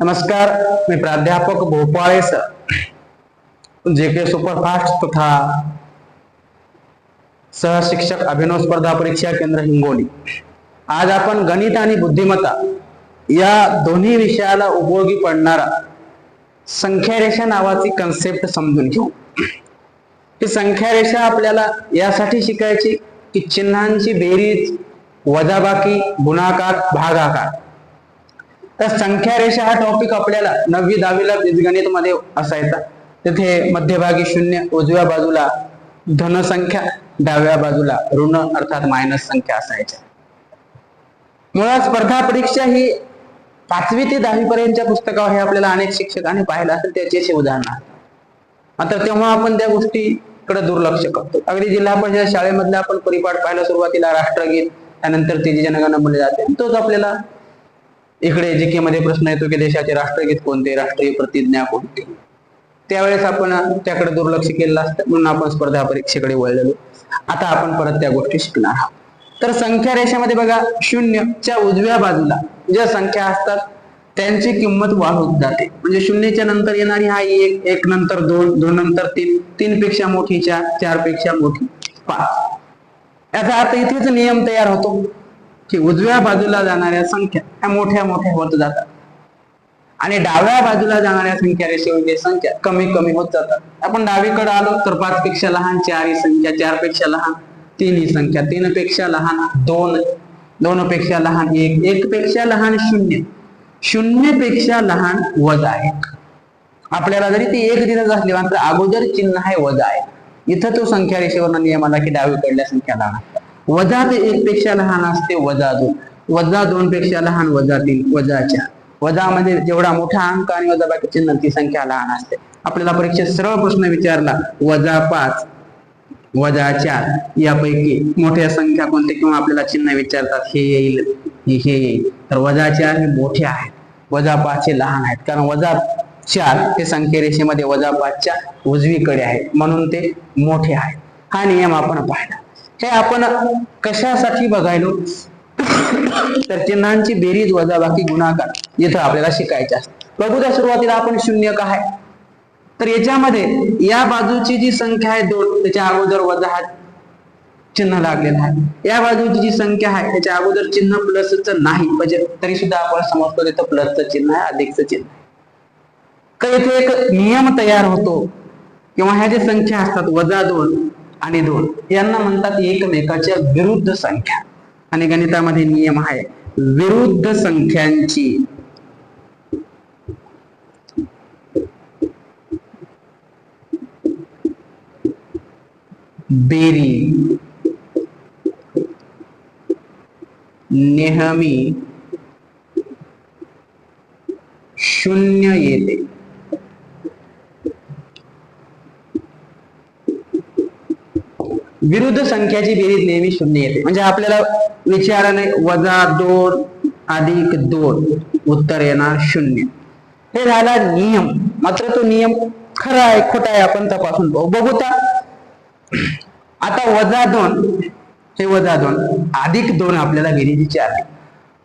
नमस्कार मी प्राध्यापक भोपाळे सर. जे के सुपरफास्ट तथा सहशिक्षक अभिनव स्पर्धा परीक्षा केंद्र हिंगोली. आज आपण गणित आणि बुद्धिमत्ता या दोन्ही विषयाला उपयोगी पडणारा संख्यारेषा नावाची कन्सेप्ट समजून घेऊ. ही संख्यारेषा आपल्याला यासाठी शिकायची की चिन्हांची बेरीज वजाबाकी गुणाकार भागाकार. तर संख्या रेषा हा टॉपिक आपल्याला नववी दहावीला बीजगणित मध्ये असायचा. तिथे मध्यभागी शून्य उजव्या बाजूला धनसंख्या डाव्या बाजूला ऋण अर्थात मायनस संख्या असायच्या. मुळात स्पर्धा परीक्षा ही पाचवी ते दहावी पर्यंतच्या पुस्तकावर हे आपल्याला अनेक शिक्षकांनी पाहिलं असेल त्याचे उदाहरण आहे मात्र तेव्हा आपण त्या गोष्टीकडे दुर्लक्ष करतो. अगदी जिल्हा परिषद शाळेमधला आपण परिपाठ पाहिला सुरुवातीला राष्ट्रगीत त्यानंतर तिची जनगणना म्हणले जाते. तोच आपल्याला इकडे जी के मध्ये प्रश्न येतो की देशाचे राष्ट्रगीत कोणते राष्ट्रीय प्रतिज्ञा कोणते? त्यावेळेस आपण त्याकडे दुर्लक्ष केलेलं असतं म्हणून आपण स्पर्धा परीक्षेकडे वळलेलो. आता आपण परत त्या गोष्टी शिकणार आहोत. तर संख्या रेषेमध्ये बघा शून्यच्या उजव्या बाजूला ज्या संख्या असतात त्यांची किंमत वाढत जाते. म्हणजे शून्यच्या नंतर येणारी हा एक एक नंतर दोन दोन नंतर तीन तीन पेक्षा मोठी चार चारपेक्षा मोठी पाच. याचा अर्थ इथेच नियम तयार होतो. की उजव्या बाजूला जाणाऱ्या संख्या ह्या मोठ्या मोठ्या होत जातात. आणि डाव्या बाजूला जाणाऱ्या संख्या रेषेवरची संख्या कमी कमी होत जातात. आपण डावीकडे आलो तर पाच पेक्षा लहान चार ही संख्या चारपेक्षा लहान तीन ही संख्या तीन पेक्षा लहान दोन दोन पेक्षा लहान एक एक पेक्षा लहान शून्य शून्यपेक्षा लहान वजा एक. आपल्याला जरी ती एक दिसत असली मात्र अगोदर चिन्ह आहे वजा आहे इथं तो संख्या रेषेवर नियम आला की डावीकडल्या संख्या लहान. असतात. वजा ते एक पेक्षा लहान असते वजा दोन. वजा दोन पेक्षा लहान वजा तीन वजा चार. वजा म्हणजे जेवढा मोठा अंक आणि वजा बाकी चिन्ह ती संख्या लहान असते. आपल्याला परीक्षेत सरळ प्रश्न विचारला वजा पाच वजा चार यापैकी मोठ्या संख्या कोणत्या किंवा आपल्याला चिन्ह विचारतात हे येईल हे येईल. तर वजा चार हे मोठे आहेत. वजा पाच हे लहान आहेत. कारण वजा चार हे संख्या रेषेमध्ये वजा पाचच्या उजवीकडे आहे म्हणून ते मोठे आहेत. हा नियम आपण पाहिला. हे आपण कशासाठी बघायलो? तर चिन्हांची बेरीज वजाबाकी गुणाकार. इथं आपल्याला शिकायचे असते बघू त्या सुरुवातीला आपण शून्य काय तर याच्यामध्ये या बाजूची जी संख्या आहे दोन त्याच्या अगोदर वजा हा चिन्ह लागलेलं आहे. या बाजूची जी संख्या आहे त्याच्या अगोदर चिन्ह प्लसच नाही. म्हणजे तरी सुद्धा आपण समजतो तिथं प्लसचं चिन्ह आहे अधिकचं चिन्ह तर इथे एक नियम तयार होतो. किंवा ह्या ज्या संख्या असतात वजा दोन आणि दोन. यांना म्हणतात एकमेकाच्या विरुद्ध संख्या. आणि गणितामध्ये नियम आहे विरुद्ध संख्यांची. बेरी. नेहमी. शून्य येते. विरुद्ध संख्याची बेरीज नेहमी शून्य येते. म्हणजे आपल्याला विचाराने वजा दोन अधिक दोन उत्तर येणार शून्य. हे झाला नियम. मात्र तो नियम खरा आहे खोटा आहे आपण तपासून पाहू. बघू आता वजा दोन. हे वजा दोन. अधिक दोन आपल्याला बेरीजची आली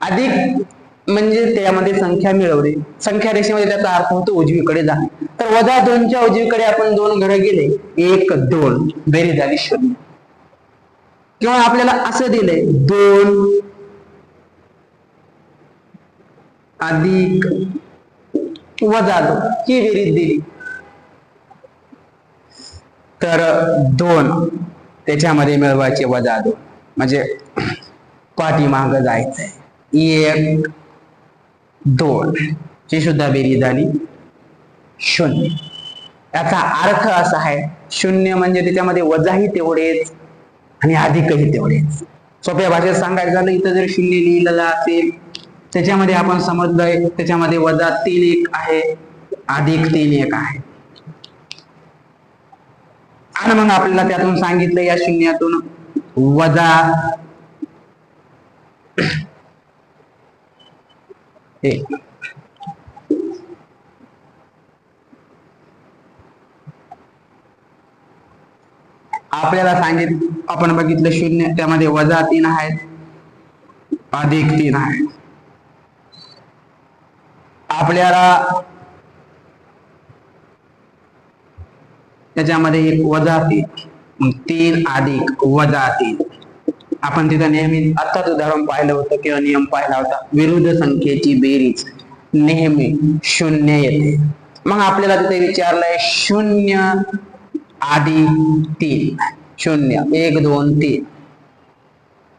अधिक म्हणजे त्यामध्ये संख्या मिळवली. संख्या रेषेमध्ये त्याचा अर्थ होतो उजवीकडे जाणे. तर वजा दोनच्या उजवीकडे आपण दोन घडे गेले. एक दोन. बेरीज झाली शून्य. किंवा आपल्याला असं दिलंय दोन अधिक वजा दोन ही बेरीज दिली. तर दोन त्याच्यामध्ये मिळवायचे वजा दोन. म्हणजे पाठीमाग जायचंय. एक दोन. ही सुद्धा बेरीज आली. शून्य. याचा अर्थ असा आहे शून्य म्हणजे त्याच्यामध्ये वजाही तेवढेच आणि अधिकही तेवढेच सोप्या भाषेत सांगायचं झालं इथं जर शून्य लिहिलेलं असेल त्याच्यामध्ये आपण समजलंय त्याच्यामध्ये वजा तीन एक आहे अधिक तीन एक आहे. आणि मग आपल्याला त्यातून सांगितलं या शून्यातून वजा एक. आपल्याला सांगितलं आपण बघितलं शून्य त्यामध्ये वजा तीन आहेत. अधिक तीन आहेत. आपल्याला त्याच्यामध्ये एक वजा तीन तीन अधिक वजा तीन. आपण तिथं नेहमी आत्ताच उदाहरण पाहिलं होतं किंवा नियम पाहिला होता विरुद्ध संख्येची बेरीज. नेहमी शून्य येते. मग आपल्याला तिथे विचारलंय शून्य आधी तीन. शून्य. एक दोन तीन.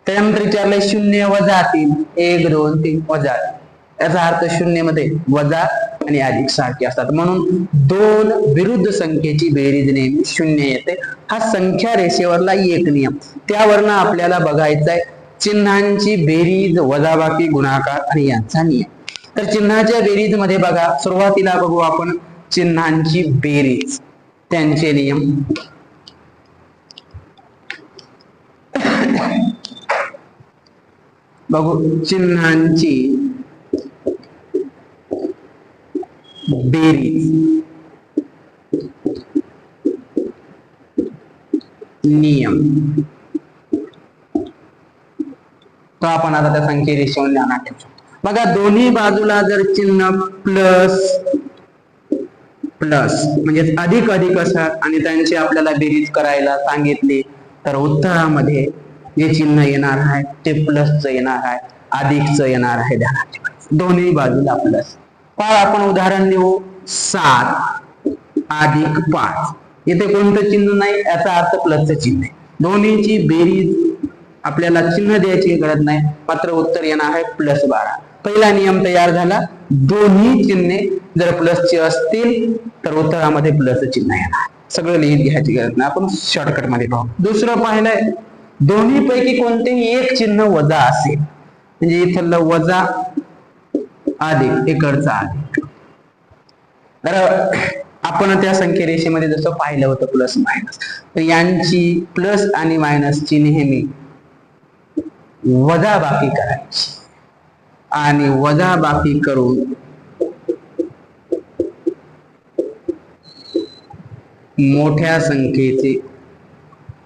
त्यानंतर विचारलंय शून्य वजा तीन. एक दोन तीन वजा याचा अर्थ शून्यमध्ये वजा आणि अधिक सारखे असतात. म्हणून दोन विरुद्ध संख्येची बेरीज नेहमी शून्य येते. हा संख्या रेषेवरला एक नियम. त्यावरनं आपल्याला बघायचा आहे चिन्हांची बेरीज वजाबाकी गुणाकार आणि यांचा नियम. तर चिन्हाच्या बेरीजमध्ये बघा. सुरुवातीला बघू आपण चिन्हांची बेरीज. त्यांचे नियम. बघू चिन्हांची बेरीज. नियम. तो आपण आता त्या संख्येने शिवून बघा दोन्ही बाजूला जर चिन्ह प्लस प्लस म्हणजे अधिक अधिक असत आणि त्यांची आपल्याला बेरीज करायला सांगितली तर उत्तरामध्ये जे चिन्ह येणार आहे ते प्लसचं येणार आहे अधिकचं येणार आहे ध्यानात दोन्ही बाजूला प्लस. पहा आपण उदाहरण देऊ. सात अधिक पाच. इथे कोणतं चिन्ह नाही याचा अर्थ प्लसचं चिन्ह आहे. दोन्हीची बेरीज आपल्याला चिन्ह द्यायची गरज नाही. मात्र उत्तर येणार आहे प्लस बारा. पहिला नियम तयार झाला. दोन्ही चिन्हे जर प्लसचे असतील तर उत्तरामध्ये प्लस चिन्ह येणार. सगळं लिहित घ्यायची गरज नाही. आपण शॉर्टकटमध्ये पाहू. दुसरं पाहिलंय दोन्ही पैकी कोणतेही एक चिन्ह वजा असेल म्हणजे इथलं वजा अधिक इकडचा अधिक तर आपण त्या संख्येरेषेमध्ये जसं पाहिलं होतं प्लस मायनस तर यांची प्लस आणि मायनसची नेहमी वजाबाकी करायची. आणि वजाबाकी करून मोठ्या संख्येचे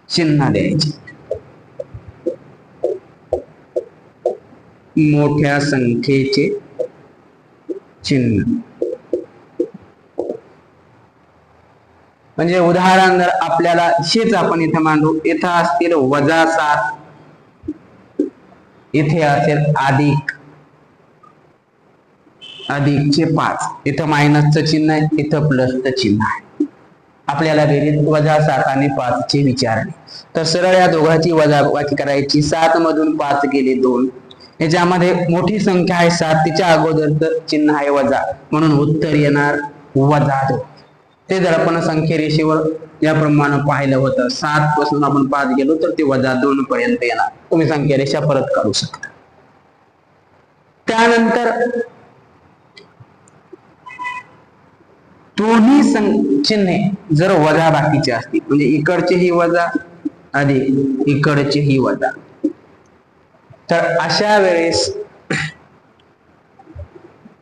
चिन्ह द्यायचे. मोठ्या संख्येचे चिन्ह. म्हणजे उदाहरण जर आपल्याला हेच आपण इथं मांडू इथं असतील वजा सात इथे असेल अधिक. अधिकचे पाच. इथं मायनसचं चिन्ह आहे इथं प्लसचं चिन्ह आहे. आपल्याला बेरीज वजा सात आणि पाच चे विचारले तर सरळ या दोघांची वजाबाकी करायची. सात मधून पाच गेले दोन. याच्यामध्ये मोठी संख्या आहे सात. तिच्या अगोदरच चिन्ह आहे वजा. म्हणून उत्तर येणार वजा दोन. ते जर आपण संख्या रेषेवर याप्रमाणे पाहिलं होतं सात पासून आपण पाच गेलो तर ते वजा दोन पर्यंत येणार. तुम्ही संख्या रेषा परत काढू शकता. त्यानंतर दोन्ही सं- चिन्हे जर वजा बाकीचे असतील म्हणजे इकडचेही वजा अधिक इकडचेही वजा. तर अशा वेळेस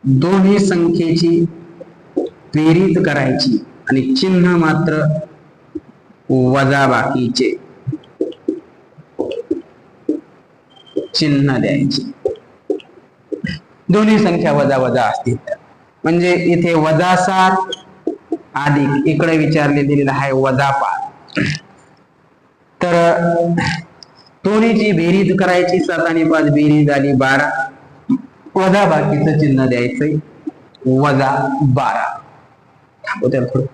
दोन्ही संख्येची बेरीज करायची आणि चिन्ह मात्र वजा बाकीचे. चिन्ह द्यायचे. दोन्ही संख्या वजा वजा असतील तर. म्हणजे इथे वजा सात अधिक इकडे विचारले दिलेलं आहे वजा पाच तर दोन्हीची बेरीज करायची सात आणि पाच बेरीज आली बारा. वजा बाकीचं चिन्ह द्यायचंय. वजा बारा थांबू त्याला थोडं.